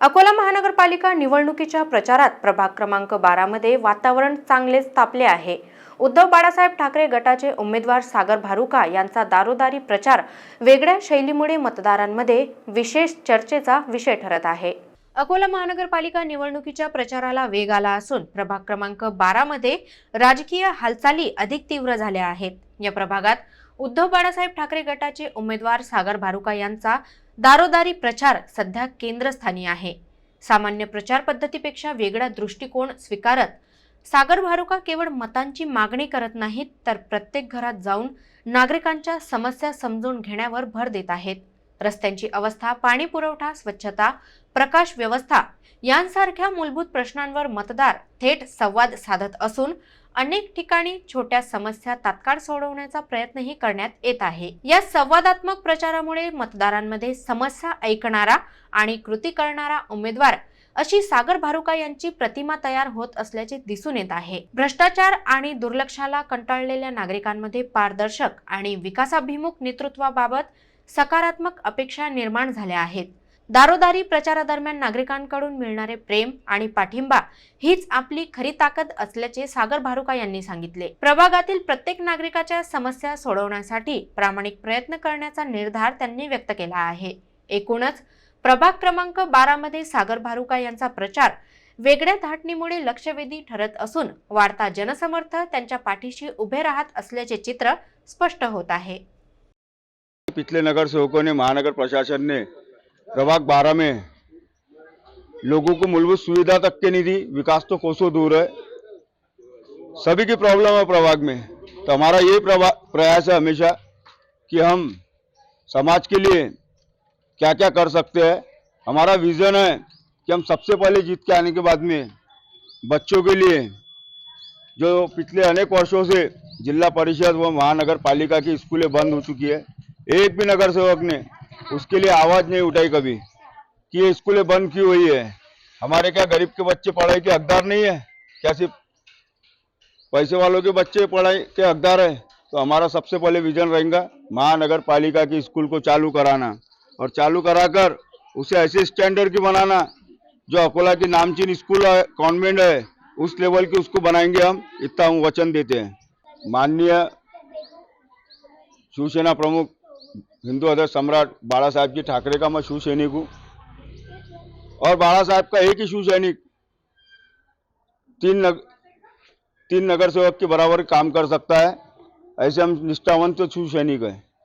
अकोला महानगरपालिका निवडणुकीच्या प्रचारात प्रभाग क्रमांक बारामध्ये वातावरण चांगलेच तापले आहे. उद्धव बाळासाहेब ठाकरे गटाचे उमेदवार सागर भारुका यांचा दारोदारी प्रचार वेगळ्या शैलीमुळे मतदारांमध्ये विशेष चर्चेचा विषय ठरत आहे. अकोला महानगरपालिका निवडणुकीच्या प्रचाराला वेग आला असून प्रभाग क्रमांक बारामध्ये राजकीय हालचाली अधिक तीव्र झाल्या आहेत. या प्रभागात उद्धव बाळासाहेब ठाकरे गटाचे उमेदवार सागर भारुका यांचा दारोदारी प्रचार सध्या केंद्रस्थानी आहे. सामान्य प्रचार पद्धतीपेक्षा वेगळा दृष्टिकोन स्वीकारत सागर भारुका केवळ मतांची मागणी करत नाहीत तर प्रत्येक घरात जाऊन नागरिकांच्या समस्या समजून घेण्यावर भर देत आहेत. रस्त्यांची अवस्था पाणी पुरवठा स्वच्छता प्रकाश व्यवस्था यांसारख्या मूलभूत प्रश्नांवर मतदार थेट संवाद साधत असून अनेक ठिकाणी छोट्या समस्या तात्काळ सोडवण्याचा प्रयत्नही करण्यात येत आहे. या संवादात्मक प्रचारामुळे मतदारांमध्ये समस्या ऐकणारा आणि कृती करणारा उमेदवार अशी सागर भारुका यांची प्रतिमा तयार होत असल्याचे दिसून येत आहे. भ्रष्टाचार आणि दुर्लक्षाला कंटाळलेल्या नागरिकांमध्ये पारदर्शक आणि विकासाभिमुख नेतृत्वाबाबत सकारात्मक अपेक्षा निर्माण झाल्या आहेत. दारोदारी प्रचारादरम्यान नागरिकांकडून मिळणारे प्रेम आणि पाठिंबा हीच आपली खरी ताकद असल्याचे सागर भारुका यांनी सांगितले. प्रभागातील प्रत्येक नागरिकाच्या समस्या सोडवण्यासाठी प्रामाणिक प्रयत्न करण्याचा निर्धार त्यांनी व्यक्त केला आहे. एकूणच प्रभाग क्रमांक बारामध्ये सागर भारुका यांचा प्रचार वेगळ्या धाटणीमुळे लक्षवेधी ठरत असून वाढता जनसमर्थ त्यांच्या पाठीशी उभे राहत असल्याचे चित्र स्पष्ट होत आहे. पिछले नगर सेवकों ने, महानगर प्रशासन ने प्रभाग बारह में लोगों को मूलभूत सुविधा तक के नहीं दी विकास तो कोसों दूर है, सभी की प्रॉब्लम है प्रभाग में। तो हमारा ये प्रयास है हमेशा कि हम समाज के लिए क्या क्या कर सकते हैं। हमारा विजन है कि हम सबसे पहले जीत के आने के बाद में बच्चों के लिए जो पिछले अनेक वर्षों से जिला परिषद व महानगर पालिका की स्कूलें बंद हो चुकी है एक भी नगर सेवक ने उसके लिए आवाज़ नहीं उठाई कभी कि ये स्कूलें बंद क्यों हुई है? हमारे क्या गरीब के बच्चे पढ़ाई के हकदार नहीं है? क्या सिर्फ़ पैसे वालों के बच्चे पढ़ाई के हकदार है? तो हमारा सबसे पहले विजन रहेगा महानगर पालिका की स्कूल को चालू कराना और चालू कराकर उसे ऐसे स्टैंडर्ड की बनाना जो अकोला की नामचीन स्कूल है कॉन्वेंट है, उस लेवल की उसको बनाएँगे हम। इतना हम वचन देते हैं। माननीय शिवसेना प्रमुख हिंदू अध्यक्ष सम्राट बाला साहेब जी ठाकरे का मैं शिव सैनिक हूँ। और बाला साहेब का एक ही शिव सैनिक तीन नग, तीन नगर सेवक के बराबर काम कर सकता है। ऐसे हम निष्ठावंत शिव सैनिक हैं।